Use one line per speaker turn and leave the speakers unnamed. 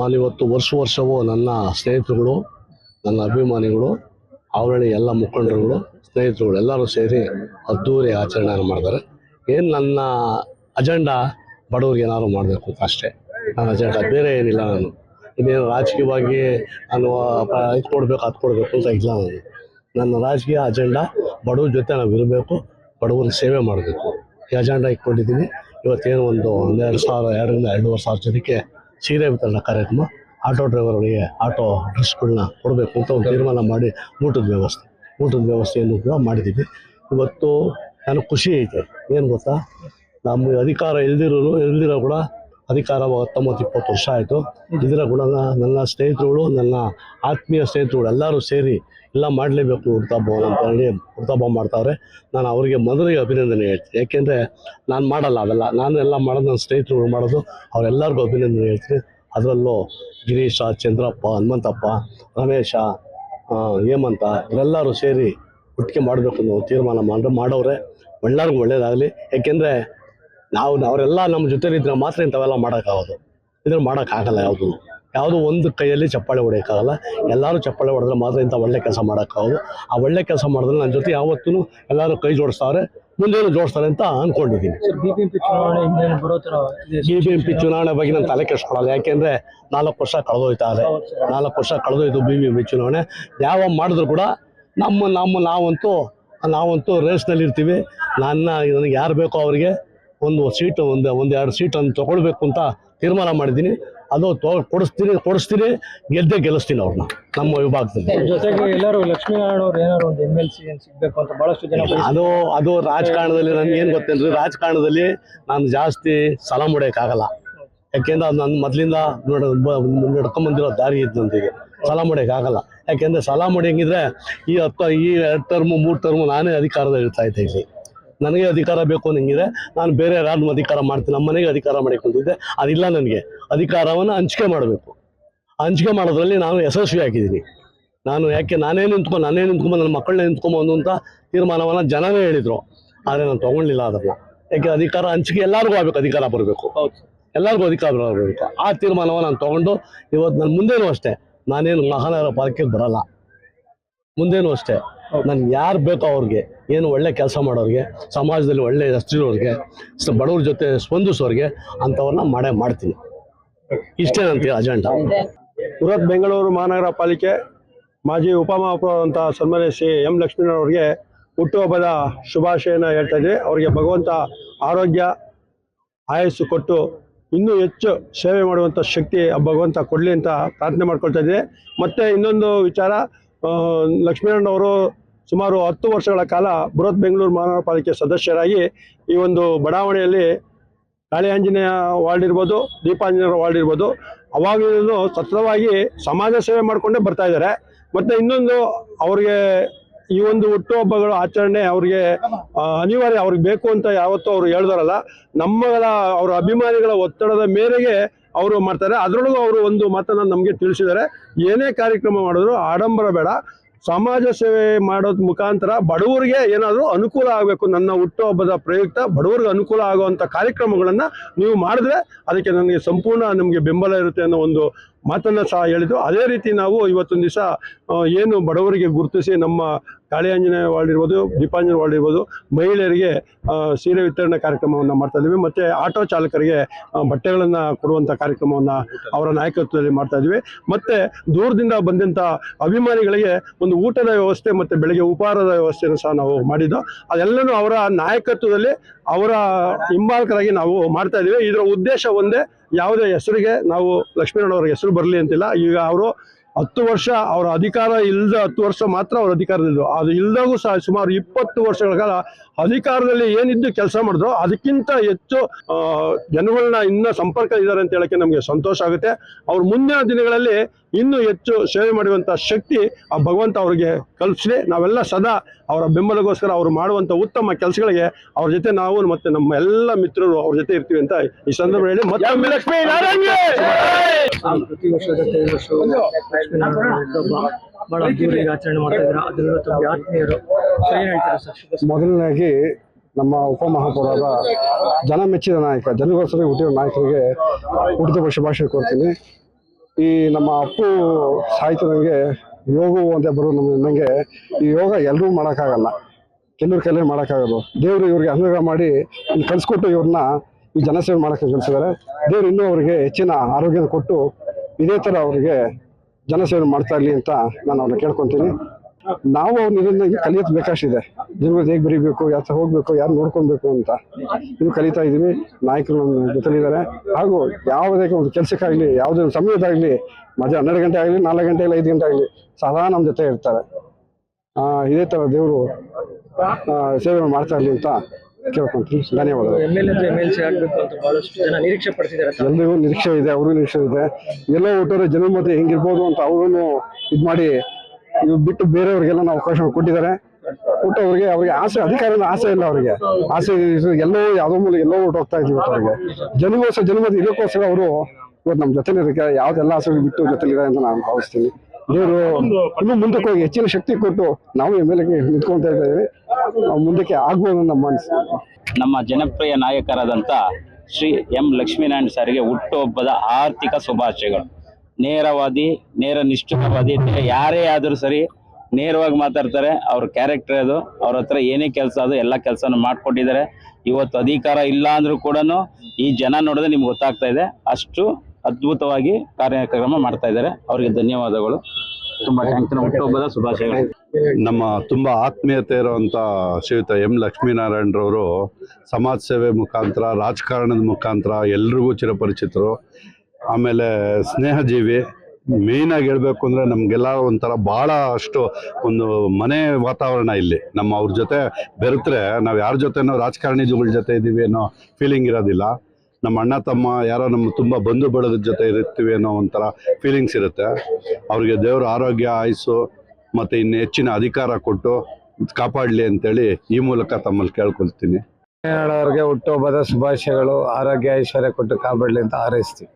ನಾನಿವತ್ತು ವರ್ಷ ವರ್ಷವೂ ನನ್ನ ಸ್ನೇಹಿತರುಗಳು, ನನ್ನ ಅಭಿಮಾನಿಗಳು ಅವರಲ್ಲಿ ಎಲ್ಲ ಮುಖಂಡರುಗಳು, ಸ್ನೇಹಿತರುಗಳು ಎಲ್ಲರೂ ಸೇರಿ ಅದ್ದೂರಿ ಆಚರಣೆಯನ್ನು ಮಾಡ್ತಾರೆ ಏನು ನನ್ನ ಅಜೆಂಡಾ? ಬಡವ್ರಿಗೆ ಏನಾದ್ರು ಮಾಡಬೇಕು ಅಷ್ಟೇ. ನನ್ನ ಅಜೆಂಡಾ ಬೇರೆ ಏನಿಲ್ಲ ನಾನು. ಇನ್ನೇನು ರಾಜಕೀಯವಾಗಿ ನಾನು ಇದು ಕೊಡಬೇಕು, ಅದು ಕೊಡಬೇಕು ಅಂತ ಇಲ್ಲ ನಾನು. ನನ್ನ ರಾಜಕೀಯ ಅಜೆಂಡಾ ಬಡವ್ರ ಜೊತೆ ನಾವು ಇರಬೇಕು ಬಡವ್ರಿಗೆ ಸೇವೆ ಮಾಡಬೇಕು. ಈ ಅಜೆಂಡಾ ಇಟ್ಕೊಂಡಿದ್ದೀನಿ. ಇವತ್ತೇನು ಒಂದು ಒಂದೆರಡು ಸಾವಿರ, ಎರಡರಿಂದ ಎರಡೂವರೆ ಸಾವಿರ ಜನಕ್ಕೆ ಸೀರೆ ವಿತರಣಾ ಕಾರ್ಯಕ್ರಮ ಆಟೋ ಡ್ರೈವರ್ಗಳಿಗೆ ಆಟೋ ಡ್ರೆಸ್ಗಳನ್ನ ಕೊಡಬೇಕು ಅಂತ ಒಂದು ತೀರ್ಮಾನ ಮಾಡಿ ಊಟದ ವ್ಯವಸ್ಥೆ, ಊಟದ ವ್ಯವಸ್ಥೆಯನ್ನು ಕೂಡ ಮಾಡಿದ್ದೀವಿ. ಇವತ್ತು ನನಗೆ ಖುಷಿ ಐತೆ. ಏನು ಗೊತ್ತಾ? ನಮ್ಮ ಅಧಿಕಾರ ಇಲ್ದಿರೋರು ಇಲ್ದಿರೋ ಕೂಡ ಅಧಿಕಾರ ಹತ್ತೊಂಬತ್ತು, ಇಪ್ಪತ್ತು ವರ್ಷ ಆಯಿತು. ಇದರ ಗುಣನ ನನ್ನ ಸ್ನೇಹಿತರುಗಳು, ನನ್ನ ಆತ್ಮೀಯ ಸ್ನೇಹಿತರುಗಳು ಎಲ್ಲರೂ ಸೇರಿ ಎಲ್ಲ ಮಾಡಲೇಬೇಕು ಹುಡ್ತಾಬ್ಬವನ್ನು ಅಂತ ಹೇಳಿ ಹುಡ್ತಾಬ್ಬ ಮಾಡ್ತಾವ್ರೆ. ನಾನು ಅವರಿಗೆ ಮೊದಲಿಗೆ ಅಭಿನಂದನೆ ಹೇಳ್ತೀನಿ. ಯಾಕೆಂದರೆ ನಾನು ಮಾಡಲ್ಲ ಅದೆಲ್ಲ ನಾನು ಎಲ್ಲ ಮಾಡೋದು ನನ್ನ ಸ್ನೇಹಿತರುಗಳು ಮಾಡೋದು. ಅವರೆಲ್ಲರಿಗೂ ಅಭಿನಂದನೆ ಹೇಳ್ತೀನಿ. ಅದರಲ್ಲೂ ಗಿರೀಶ, ಚಂದ್ರಪ್ಪ, ಹನುಮಂತಪ್ಪ, ರಮೇಶ ಹೇಮಂತ ಇವರೆಲ್ಲರೂ ಸೇರಿ ಹುಟ್ಟಿಗೆ ಮಾಡಬೇಕು ಅನ್ನೋ ತೀರ್ಮಾನ ಮಾಡಿ ಮಾಡೋರೆ ಎಲ್ಲರಿಗೂ ಒಳ್ಳೆಯದಾಗಲಿ ಯಾಕೆಂದರೆ ನಾವು ಅವರೆಲ್ಲ ನಮ್ಮ ಜೊತೆಲಿದ್ರೆ ಮಾತ್ರ ಇಂಥವೆಲ್ಲ ಮಾಡೋಕ್ಕಾಗೋದು ಇದ್ರೆ ಮಾಡೋಕ್ಕಾಗಲ್ಲ ಯಾವುದು. ಯಾವುದು ಒಂದು ಕೈಯಲ್ಲಿ ಚಪ್ಪಾಳೆ ಹೊಡೆಯೋಕ್ಕಾಗಲ್ಲ. ಎಲ್ಲರೂ ಚಪ್ಪಾಳೆ ಹೊಡೆದ್ರೆ ಮಾತ್ರ ಇಂಥ ಒಳ್ಳೆ ಕೆಲಸ ಮಾಡೋಕ್ಕಾಗೋದು ಆ ಒಳ್ಳೆ ಕೆಲಸ ಮಾಡಿದ್ರೆ ನನ್ನ ಜೊತೆ ಯಾವತ್ತೂ ಎಲ್ಲರೂ ಕೈ ಜೋಡಿಸ್ತಾರೆ ಮುಂದೇನು ಜೋಡಿಸ್ತಾರೆ ಅಂತ ಅಂದ್ಕೊಂಡಿದ್ದೀನಿ ಬಿ ಬಿ ಎಂ ಪಿ ಚುನಾವಣೆ ಬಗ್ಗೆ ನಾನು ತಲೆ ಕೆಡಿಸ್ಕೊಳ್ಳೋಲ್ಲ. ಯಾಕೆಂದರೆ ನಾಲ್ಕು ವರ್ಷ ಕಳೆದೋಯ್ತಾರೆ ನಾಲ್ಕು ವರ್ಷ ಕಳೆದೋಯ್ತು ಬಿ ಬಿ ಎಂ ಪಿ ಚುನಾವಣೆ. ಯಾವ ಮಾಡಿದ್ರು ಕೂಡ ನಮ್ಮ ನಮ್ಮ ನಾವಂತೂ ನಾವಂತೂ ರೇಸ್ನಲ್ಲಿರ್ತೀವಿ ನನ್ನ ನನಗೆ ಯಾರು ಬೇಕೋ ಅವರಿಗೆ ಒಂದು ಸೀಟು ಒಂದು ಒಂದು ಎರಡು ಸೀಟನ್ನು ತೊಗೊಳ್ಬೇಕು ಅಂತ ತೀರ್ಮಾನ ಮಾಡಿದ್ದೀನಿ. ಅದು ತೋ ಕೊಡಿಸ್ತೀನಿ ಕೊಡಿಸ್ತೀನಿ ಗೆದ್ದೆ ಗೆಲ್ಲಿಸ್ತೀನಿ ಅವ್ರನ್ನ ನಮ್ಮ ವಿಭಾಗದಲ್ಲಿ.
ಜೊತೆಗೆ ಎಲ್ಲರೂ ಲಕ್ಷ್ಮೀನಾರಾಯಣ ಅವ್ರು ಏನಾದ್ರು ಒಂದು ಎಂ ಎಲ್ ಸಿ ಏನ್ ಸಿಗ್ಬೇಕು ಅಂತ ಬಹಳಷ್ಟು ಜನ.
ಅದು ಅದು ರಾಜಕಾರಣದಲ್ಲಿ ನನಗೇನು ಏನು ಗೊತ್ತೇನ್ರಿ? ರಾಜಕಾರಣದಲ್ಲಿ ನಾನು ಜಾಸ್ತಿ ಸಲ ಮುಡಿಯೋಕ್ಕಾಗಲ್ಲ ಯಾಕೆಂದ್ರೆ ಅದು ನನ್ನ ಮೊದಲಿಂದ ನೋಡ ನಡ್ಕೊಂಬಂದಿರೋ ದಾರಿ ಇದ್ದಂತಿದೆ ಸಲ ಮಾಡೋಕ್ಕಾಗಲ್ಲ ಯಾಕೆಂದ್ರೆ ಸಲ ಮುಡಿಯಂಗಿದ್ರೆ ಈ ಹತ್ತು ಈ ಎರಡು ಟರ್ಮು ಮೂರು ಟರ್ಮು ನಾನೇ ಅಧಿಕಾರದಲ್ಲಿ ಇರ್ತಾ ಇದ್ದೆ ಇಲ್ಲಿ. ನನಗೆ ಅಧಿಕಾರ ಬೇಕು ಅನ್ನಂಗಿದ್ರೆ ನಾನು ಬೇರೆ ಯಾರು ಅಧಿಕಾರ ಮಾಡ್ತೀನಿ ನಮ್ಮ ಮನೆಗೆ ಅಧಿಕಾರ ಮಾಡಿಕೊಂಡಿದ್ದೆ. ಅದಿಲ್ಲ ನನಗೆ. ಅಧಿಕಾರವನ್ನು ಹಂಚಿಕೆ ಮಾಡಬೇಕು. ಹಂಚಿಕೆ ಮಾಡೋದ್ರಲ್ಲಿ ನಾನು ಯಶಸ್ವಿ ಆಗಿದ್ದೀನಿ. ನಾನು ಯಾಕೆ ನಾನೇ ನಿಂತ್ಕೊಂಡು ನಾನೇ ನಿಂತ್ಕೊಂಡು ನನ್ನ ಮಕ್ಕಳನ್ನ ನಿಂತ್ಕೊಂಬಂದು ಅಂತ ತೀರ್ಮಾನವನ್ನು ಜನನೇ ಹೇಳಿದರು. ಆದರೆ ನಾನು ತೊಗೊಳ್ಳಿಲ್ಲ ಅದನ್ನು. ಯಾಕೆ ಅಧಿಕಾರ ಹಂಚಿಕೆ ಎಲ್ಲರಿಗೂ ಆಗಬೇಕು ಅಧಿಕಾರ ಬರಬೇಕು.
ಹೌದು.
ಎಲ್ಲರಿಗೂ ಅಧಿಕಾರ ಬರಬೇಕು. ಆ ತೀರ್ಮಾನವನ್ನು ನಾನು ತೊಗೊಂಡು ಇವತ್ತು ನನ್ನ ಮುಂದೇನು ಅಷ್ಟೇ ನಾನೇನು ಮಹಾನಗರ ಪಾಲಿಕೆಗೆ ಬರಲ್ಲ. ಮುಂದೇನು ಅಷ್ಟೇ. ನನ್ಗೆ ಯಾರು ಬೇಕೋ ಅವ್ರಿಗೆ. ಏನು ಒಳ್ಳೆ ಕೆಲಸ ಮಾಡೋರಿಗೆ, ಸಮಾಜದಲ್ಲಿ ಒಳ್ಳೆ ಹೆಸರಿರೋರಿಗೆ ಸ- ಬಡವ್ರ ಜೊತೆ ಸ್ಪಂದಿಸೋರಿಗೆ ಅಂಥವ್ರನ್ನ ಮಾಡೇ ಮಾಡ್ತೀನಿ. ಇಷ್ಟೇ ನನ್ನ ಅಜೆಂಡಾ
ಬೃಹತ್ ಬೆಂಗಳೂರು ಮಹಾನಗರ ಪಾಲಿಕೆ ಮಾಜಿ ಉಪಮಹಾಪೌರಂತ ಸನ್ಮಾನ್ಯ ಶ್ರೀ ಎಂ ಲಕ್ಷ್ಮೀನಾರಾಯಣ ಅವರಿಗೆ ಹುಟ್ಟುಹಬ್ಬದ ಶುಭಾಶಯನ ಹೇಳ್ತಾ ಇದ್ದೀವಿ ಅವರಿಗೆ ಭಗವಂತ ಆರೋಗ್ಯ, ಆಯಸ್ಸು ಕೊಟ್ಟು ಇನ್ನೂ ಹೆಚ್ಚು ಸೇವೆ ಮಾಡುವಂಥ ಶಕ್ತಿ ಭಗವಂತ ಕೊಡಲಿ ಅಂತ ಪ್ರಾರ್ಥನೆ ಮಾಡ್ಕೊಳ್ತಾ ಇದ್ದೀವಿ ಮತ್ತು ಇನ್ನೊಂದು ವಿಚಾರ ಅವರು ಸುಮಾರು ಹತ್ತು ವರ್ಷಗಳ ಕಾಲ ಬೃಹತ್ ಬೆಂಗಳೂರು ಮಹಾನಗರ ಪಾಲಿಕೆ ಸದಸ್ಯರಾಗಿ ಈ ಒಂದು ಬಡಾವಣೆಯಲ್ಲಿ ಕಾಳಿ ಆಂಜನೇಯ ವಾರ್ಡ್ ಇರ್ಬೋದು ದೀಪಾಂಜನೇಯ ವಾರ್ಡ್ ಇರ್ಬೋದು ಅವಾಗಿನೂ ಸತತವಾಗಿ ಸಮಾಜ ಸೇವೆ ಮಾಡಿಕೊಂಡೇ ಬರ್ತಾ ಇದ್ದಾರೆ. ಮತ್ತು ಇನ್ನೊಂದು ಅವ್ರಿಗೆ ಈ ಒಂದು ಹುಟ್ಟುಹಬ್ಬಗಳ ಆಚರಣೆ ಅವ್ರಿಗೆ ಅನಿವಾರ್ಯ ಅವ್ರಿಗೆ ಬೇಕು ಅಂತ ಯಾವತ್ತೂ ಅವ್ರು ಹೇಳ್ದಾರಲ್ಲ, ನಮ್ಮಗಳ, ಅವರ ಅಭಿಮಾನಿಗಳ ಒತ್ತಡದ ಮೇರೆಗೆ ಅವರು ಮಾಡ್ತಾರೆ. ಅದರೊಳಗೂ ಅವರು ಒಂದು ಮಾತನ್ನು ನಮಗೆ ತಿಳಿಸಿದ್ದಾರೆ. ಏನೇ ಕಾರ್ಯಕ್ರಮ ಮಾಡಿದ್ರು ಆಡಂಬರ ಬೇಡ. ಸಮಾಜ ಸೇವೆ ಮಾಡೋದ್ ಮುಖಾಂತರ ಬಡವರಿಗೆ ಏನಾದರೂ ಅನುಕೂಲ ಆಗಬೇಕು. ನನ್ನ ಹುಟ್ಟುಹಬ್ಬದ ಪ್ರಯುಕ್ತ ಬಡವರಿಗೆ ಅನುಕೂಲ ಆಗುವಂಥ ಕಾರ್ಯಕ್ರಮಗಳನ್ನು ನೀವು ಮಾಡಿದ್ರೆ ಅದಕ್ಕೆ ನನಗೆ ಸಂಪೂರ್ಣ ನಮಗೆ ಬೆಂಬಲ ಇರುತ್ತೆ ಅನ್ನೋ ಒಂದು ಮಾತನ್ನು ಸಹ ಹೇಳಿದ್ರು. ಅದೇ ರೀತಿ ನಾವು ಇವತ್ತೊಂದು ದಿವಸ ಏನು ಬಡವರಿಗೆ ಗುರುತಿಸಿ ನಮ್ಮ ಕಾಳಿಯಾಂಜನೇಯ ವಾರ್ಡ್ ಇರ್ಬೋದು ದೀಪಾಂಜನ ವಾರ್ಡ್ ಇರ್ಬೋದು ಮಹಿಳೆಯರಿಗೆ ಸೀರೆ ವಿತರಣೆ ಕಾರ್ಯಕ್ರಮವನ್ನು ಮಾಡ್ತಾ ಇದ್ದೀವಿ. ಮತ್ತು ಆಟೋ ಚಾಲಕರಿಗೆ ಬಟ್ಟೆಗಳನ್ನು ಕೊಡುವಂಥ ಕಾರ್ಯಕ್ರಮವನ್ನು ಅವರ ನಾಯಕತ್ವದಲ್ಲಿ ಮಾಡ್ತಾ ಇದ್ದೀವಿ. ಮತ್ತು ದೂರದಿಂದ ಬಂದಂಥ ಅಭಿಮಾನಿಗಳಿಗೆ ಒಂದು ಊಟದ ವ್ಯವಸ್ಥೆ ಮತ್ತು ಬೆಳಗ್ಗೆ ಉಪಹಾರದ ವ್ಯವಸ್ಥೆಯನ್ನು ಸಹ ನಾವು ಮಾಡಿದ್ದು. ಅದೆಲ್ಲನೂ ಅವರ ನಾಯಕತ್ವದಲ್ಲಿ ಅವರ ಹಿಂಬಾಲಕರಾಗಿ ನಾವು ಮಾಡ್ತಾ ಇದ್ದೀವಿ ಇದರ ಉದ್ದೇಶ ಒಂದೇ, ಯಾವುದೇ ಹೆಸರಿಗೆ ನಾವು ಲಕ್ಷ್ಮೀನಾರಾಯಣ ಅವರ ಹೆಸರು ಬರಲಿ ಅಂತಿಲ್ಲ. ಈಗ ಅವರು ಹತ್ತು ವರ್ಷ ಅವರ ಅಧಿಕಾರ ಇಲ್ಲದ ಹತ್ತು ವರ್ಷ ಮಾತ್ರ ಅವ್ರ ಅಧಿಕಾರದಲ್ಲಿದ್ದರು ಅದು ಇಲ್ಲದಾಗೂ ಸಹ ಸುಮಾರು ಇಪ್ಪತ್ತು ವರ್ಷಗಳ ಕಾಲ ಅಧಿಕಾರದಲ್ಲಿ ಏನಿದ್ದು ಕೆಲಸ ಮಾಡಿದ್ರು ಅದಕ್ಕಿಂತ ಹೆಚ್ಚು ಜನಗಳನ್ನ ಇನ್ನೂ ಸಂಪರ್ಕ ಇದ್ದಾರೆ ಅಂತ ಹೇಳಕ್ಕೆ ನಮಗೆ ಸಂತೋಷ ಆಗುತ್ತೆ. ಅವ್ರ ಮುಂದಿನ ದಿನಗಳಲ್ಲಿ ಇನ್ನೂ ಹೆಚ್ಚು ಸೇವೆ ಮಾಡುವಂಥ ಶಕ್ತಿ ಆ ಭಗವಂತ ಅವರಿಗೆ ಕಲ್ಪಿಸಲಿ ನಾವೆಲ್ಲ ಸದಾ ಅವರ ಬೆಂಬಲಗೋಸ್ಕರ ಅವರು ಮಾಡುವಂಥ ಉತ್ತಮ ಕೆಲಸಗಳಿಗೆ ಅವ್ರ ಜೊತೆ ನಾವು ಮತ್ತೆ ನಮ್ಮ ಎಲ್ಲ ಮಿತ್ರರು ಅವ್ರ ಜೊತೆ ಇರ್ತೀವಿ ಅಂತ ಈ ಸಂದರ್ಭದಲ್ಲಿ ಮತ್ತೊಮ್ಮೆ
ಪ್ರತಿ ವರ್ಷದ ಐದು ವರ್ಷ ಬಹಳ ಅದ್ದೂರಿಯಾಗಿ ಆಚರಣೆ ಮಾಡ್ತಾ ಇದ್ದಾರೆ. ಅದರಲ್ಲೂ ತಮ್ಮ ಆತ್ಮೀಯರು ಸೊ ಹೇಳ್ತಾರೆ ಸರ್.
ಮೊದಲನೇದಾಗಿ ನಮ್ಮ ಉಪಮಹಾಪೌರಾದ ಜನ ಮೆಚ್ಚಿದ ನಾಯಕ ಜನಗೋಸ್ಕರ ಹುಟ್ಟಿದ ನಾಯಕರಿಗೆ ಹುಟ್ಟಿದ ಶುಭಾಶಯ ಕೋರ್ತೀನಿ. ಈ ನಮ್ಮ ಅಪ್ಪು ಸಾಹಿತ್ಯದಂಗೆ ಯೋಗವು ಅಂತ ಬರೋ ನಮ್ಮ ನನಗೆ ಈ ಯೋಗ ಎಲ್ಲರೂ ಮಾಡೋಕ್ಕಾಗಲ್ಲ. ಕೆಲವ್ರ ಕೈಲೇ ಮಾಡೋಕ್ಕಾಗೋದು. ದೇವರು ಇವ್ರಿಗೆ ಅನುಗ್ರಹ ಮಾಡಿ ಇಲ್ಲಿ ಕಲಿಸ್ಕೊಟ್ಟು ಇವ್ರನ್ನ ಈ ಜನಸೇವೆ ಮಾಡೋಕ್ಕೆ ಕಲಿಸಿದ್ದಾರೆ ದೇವ್ರು ಇನ್ನೂ ಅವರಿಗೆ ಹೆಚ್ಚಿನ ಆರೋಗ್ಯ ಕೊಟ್ಟು ಇದೇ ಥರ ಅವರಿಗೆ ಜನಸೇವೆ ಮಾಡ್ತಾ ಇರಲಿ ಅಂತ ನಾನು ಅವ್ರನ್ನ ಕೇಳ್ಕೊತೀನಿ. ನಾವು ಅವ್ರ ಇದರಿಂದ ಕಲಿಯೋದು ಬೇಕಾಷ್ಟಿದೆ ಜೀವನ ಹೇಗೆ ಬರೀಬೇಕು ಯಾವ ಥರ ಹೋಗ್ಬೇಕು, ಯಾರು ನೋಡ್ಕೊಬೇಕು ಅಂತ ಇದು ಕಲಿತಾ ಇದ್ದೀವಿ. ನಾಯಕರು ನಮ್ಮ ಜೊತೆಲಿದ್ದಾರೆ. ಹಾಗೂ ಯಾವುದೇ ಒಂದು ಕೆಲಸಕ್ಕಾಗಲಿ, ಯಾವುದೇ ಒಂದು ಸಮಯದಾಗಲಿ ಮಧ್ಯ ಹನ್ನೆರಡು ಗಂಟೆ ಆಗಲಿ, ನಾಲ್ಕು ಗಂಟೆ ಇಲ್ಲ ಐದು ಗಂಟೆ ಆಗಲಿ, ಸದಾ ನಮ್ಮ ಜೊತೆ ಇರ್ತಾರೆ. ಇದೇ ಥರ ದೇವರು ಸೇವೆ ಮಾಡ್ತಾ ಇರಲಿ ಅಂತ ಕೇಳ್ಕೊಂತೀನಿ ಧನ್ಯವಾದಗಳು.
M L A M L C ಆಗ್ಬೇಕು ಅಂತ ಬಹಳಷ್ಟು ಜನ ನಿರೀಕ್ಷೆ
ಎಲ್ರಿಗೂ ನಿರೀಕ್ಷೆ ಇದೆ ಅವ್ರಿಗೂ ನಿರೀಕ್ಷೆ ಇದೆ. ಎಲ್ಲ ಒಟ್ಟಾರೆ ಜನ ಮತ ಹೆಂಗಿರ್ಬೋದು ಅಂತ ಅವರು ಇದು ಮಾಡಿ ಇವ್ ಬಿಟ್ಟು ಬೇರೆಯವ್ರಿಗೆಲ್ಲ ನಾವು ಅವಕಾಶ ಕೊಟ್ಟಿದ್ದಾರೆ. ಕೊಟ್ಟು ಅವ್ರಿಗೆ ಅವ್ರಿಗೆ ಆಸೆ ಅಧಿಕಾರದ ಆಸೆ ಇಲ್ಲ ಅವರಿಗೆ. ಆಸೆ ಇದು ಎಲ್ಲೋ ಯಾವುದೋ ಮೂಲ ಎಲ್ಲೋ ಓಟ್ ಹೋಗ್ತಾ ಇದ್ವಿ ಅವ್ರಿಗೆ. ಜನಗೋಸ್ಕರ ಜನ ಮಧ್ಯೆ ಇದಕ್ಕೋಸ್ಕರ ಅವರು ಇವತ್ತು ನಮ್ಮ ಜೊತೆ ಇರೋಕೆ ಯಾವ್ದೆಲ್ಲ ಆಸೆ ಬಿಟ್ಟು ಜೊತೆಲಿದೆ ಅಂತ ನಾನು ಭಾವಿಸ್ತೀನಿ. ದೇವರು ಇನ್ನೂ ಮುಂದಕ್ಕೆ ಹೋಗಿ ಹೆಚ್ಚಿನ ಶಕ್ತಿ ಕೊಟ್ಟು ನಾವು ಎಂ ಎಲ್ ಎಗೆ ನಿಂತ್ಕೊಳ್ತಾ ಇದ್ದೇವೆ. ನಾವು ಮುಂದಕ್ಕೆ ಆಗ್ಬೋದು ನಮ್ಮ ಮನಸ್ಸು.
ನಮ್ಮ ಜನಪ್ರಿಯ ನಾಯಕರಾದಂಥ ಶ್ರೀ ಎಂ ಲಕ್ಷ್ಮೀನಾರಾಯಣ ಸಾರಿಗೆ ಹುಟ್ಟುಹಬ್ಬದ ಆರ್ಥಿಕ ಶುಭಾಶಯಗಳು. ನೇರವಾದಿ ನೇರ ನಿಷ್ಠುರವಾದಿ ಯಾರೇ ಆದರೂ ಸರಿ ನೇರವಾಗಿ ಮಾತಾಡ್ತಾರೆ. ಅವ್ರ ಕ್ಯಾರೆಕ್ಟರ್ ಅದು ಅವ್ರ ಹತ್ರ ಏನೇ ಕೆಲಸ ಅದು ಎಲ್ಲ ಕೆಲಸನೂ ಮಾಡಿಕೊಟ್ಟಿದ್ದಾರೆ ಇವತ್ತು ಅಧಿಕಾರ ಇಲ್ಲ ಅಂದ್ರೂ ಕೂಡ ಈ ಜನ ನೋಡಿದ್ರೆ ನಿಮ್ಗೆ ಗೊತ್ತಾಗ್ತಾ ಇದೆ. ಅಷ್ಟು ಅದ್ಭುತವಾಗಿ ಕಾರ್ಯಕ್ರಮ ಮಾಡ್ತಾ ಇದ್ದಾರೆ. ಅವರಿಗೆ ಧನ್ಯವಾದಗಳು. ತುಂಬಾ ಥ್ಯಾಂಕ್ಸ್ ಹುಟ್ಟುಹಬ್ಬದ ಶುಭಾಶಯಗಳು.
ನಮ್ಮ ತುಂಬಾ ಆತ್ಮೀಯತೆ ಇರುವಂತ ಶ್ರೀಯುತ ಎಂ ಲಕ್ಷ್ಮೀನಾರಾಯಣರವರು ಸಮಾಜ ಸೇವೆ ಮುಖಾಂತರ, ರಾಜಕಾರಣದ ಮುಖಾಂತರ ಎಲ್ರಿಗೂ ಚಿರಪರಿಚಿತರು. ಆಮೇಲೆ ಸ್ನೇಹಜೀವಿ ಆಗಿ ಹೇಳ್ಬೇಕು ಅಂದ್ರೆ ನಮ್ಗೆಲ್ಲ ಒಂಥರ ಭಾಳ ಅಷ್ಟು ಒಂದು ಮನೆ ವಾತಾವರಣ ಇಲ್ಲಿ. ನಮ್ಮ ಅವ್ರ ಜೊತೆ ಬೆರೆತ್ರೆ ನಾವು ಯಾರ ಜೊತೆನೋ ರಾಜಕಾರಣಿಗಳ ಜೊತೆ ಇದ್ದೀವಿ ಅನ್ನೋ ಫೀಲಿಂಗ್ ಇರೋದಿಲ್ಲ. ನಮ್ಮ ಅಣ್ಣ, ತಮ್ಮ ಯಾರೋ ನಮ್ಮ ತುಂಬ ಬಂಧು ಬಳಗದ ಜೊತೆ ಇರ್ತೀವಿ ಅನ್ನೋ ಒಂಥರ ಫೀಲಿಂಗ್ಸ್ ಇರುತ್ತೆ. ಅವ್ರಿಗೆ ದೇವರ ಆರೋಗ್ಯ, ಆಯುಸ್ಸು ಮತ್ತು ಇನ್ನು ಹೆಚ್ಚಿನ ಅಧಿಕಾರ ಕೊಟ್ಟು ಕಾಪಾಡಲಿ ಅಂತೇಳಿ ಈ ಮೂಲಕ ತಮ್ಮಲ್ಲಿ ಕೇಳ್ಕೊಳ್ತೀನಿ.
ಅವ್ರಿಗೆ ಹುಟ್ಟುಹಬ್ಬದ ಶುಭಾಶಯಗಳು, ಆರೋಗ್ಯ, ಐಶ್ವರ್ಯ ಕೊಟ್ಟು ಕಾಪಾಡಲಿ ಅಂತ ಹಾರೈಸ್ತೀವಿ.